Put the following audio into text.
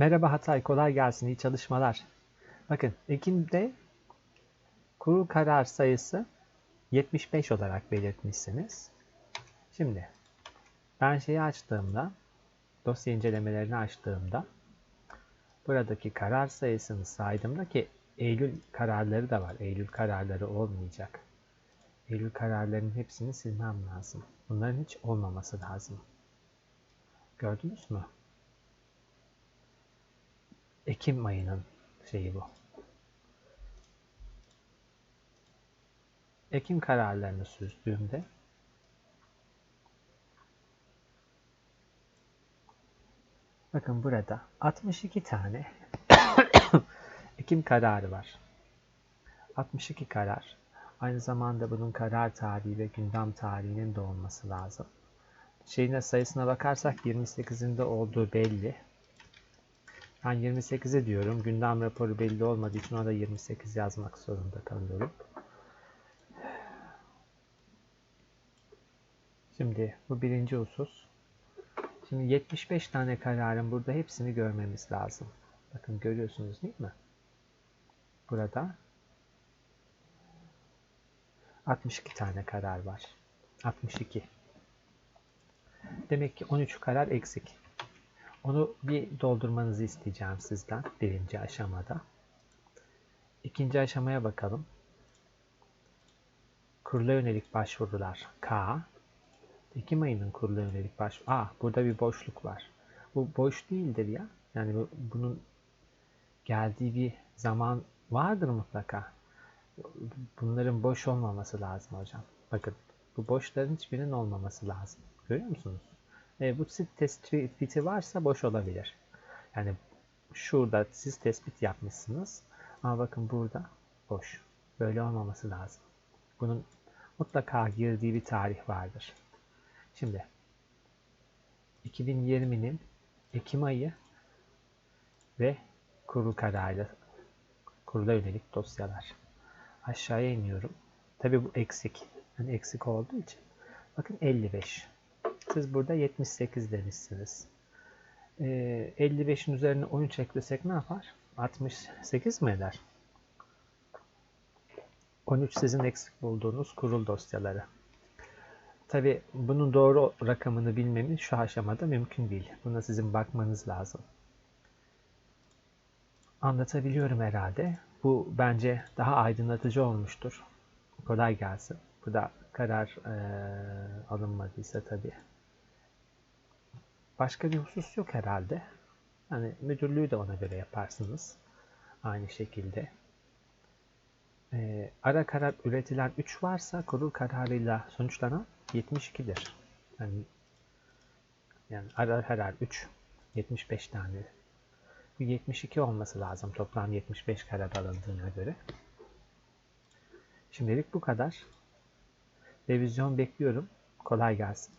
Merhaba Hatay, kolay gelsin, iyi çalışmalar. Bakın, Ekim'de kurul karar sayısı 75 olarak belirtmişsiniz. Şimdi, ben şeyi açtığımda, dosya incelemelerini açtığımda, buradaki karar sayısını saydığımda ki Eylül kararları da var. Eylül kararları olmayacak. Eylül kararlarının hepsini silmem lazım. Bunların hiç olmaması lazım. Gördünüz mü? Ekim ayının şeyi bu. Ekim kararlarını süzdüğümde bakın burada 62 tane Ekim kararı var. 62 karar. Aynı zamanda bunun karar tarihi ve gündem tarihinin de olması lazım. Şeyine sayısına bakarsak 28'inde olduğu belli. Ben 28'e diyorum. Gündem raporu belli olmadığı için ona da 28 yazmak zorunda kalıyorum. Şimdi bu birinci husus. Şimdi 75 tane kararın burada hepsini görmemiz lazım. Bakın görüyorsunuz değil mi? Burada 62 tane karar var. 62. Demek ki 13 karar eksik. Onu bir doldurmanızı isteyeceğim sizden birinci aşamada. İkinci aşamaya bakalım. Kurula yönelik başvurular K. Ekim ayının kurula yönelik başvuru. Aa burada bir boşluk var. Bu boş değildir ya. Yani bu, bunun geldiği bir zaman vardır mutlaka. Bunların boş olmaması lazım hocam. Bakın bu boşların hiçbirinin olmaması lazım. Görüyor musunuz? E, bu tespiti varsa boş olabilir. Yani şurada siz tespit yapmışsınız. Ama bakın burada boş. Böyle olmaması lazım. Bunun mutlaka girdiği bir tarih vardır. Şimdi 2020'nin Ekim ayı ve kurul kararı kurula yönelik dosyalar. Aşağıya iniyorum. Tabi bu eksik. Yani eksik olduğu için. Bakın 55. Siz burada 78 demişsiniz. Ee, 55'in üzerine 13 eklesek ne yapar? 68 mi eder? 13 sizin eksik bulduğunuz kurul dosyaları. Tabi bunun doğru rakamını bilmemiz şu aşamada mümkün değil. Buna sizin bakmanız lazım. Anlatabiliyorum herhalde. Bu bence daha aydınlatıcı olmuştur. Kolay gelsin. Bu da karar e, alınmadıysa tabii. Başka bir husus yok herhalde. Hani müdürlüğü de ona göre yaparsınız. Aynı şekilde. E, ara karar üretilen 3 varsa kurul kararıyla sonuçlanan 72'dir. Yani, yani ara karar 3, 75 tane. Bu 72 olması lazım toplam 75 karar alındığına göre. Şimdilik bu kadar. Revizyon bekliyorum. Kolay gelsin.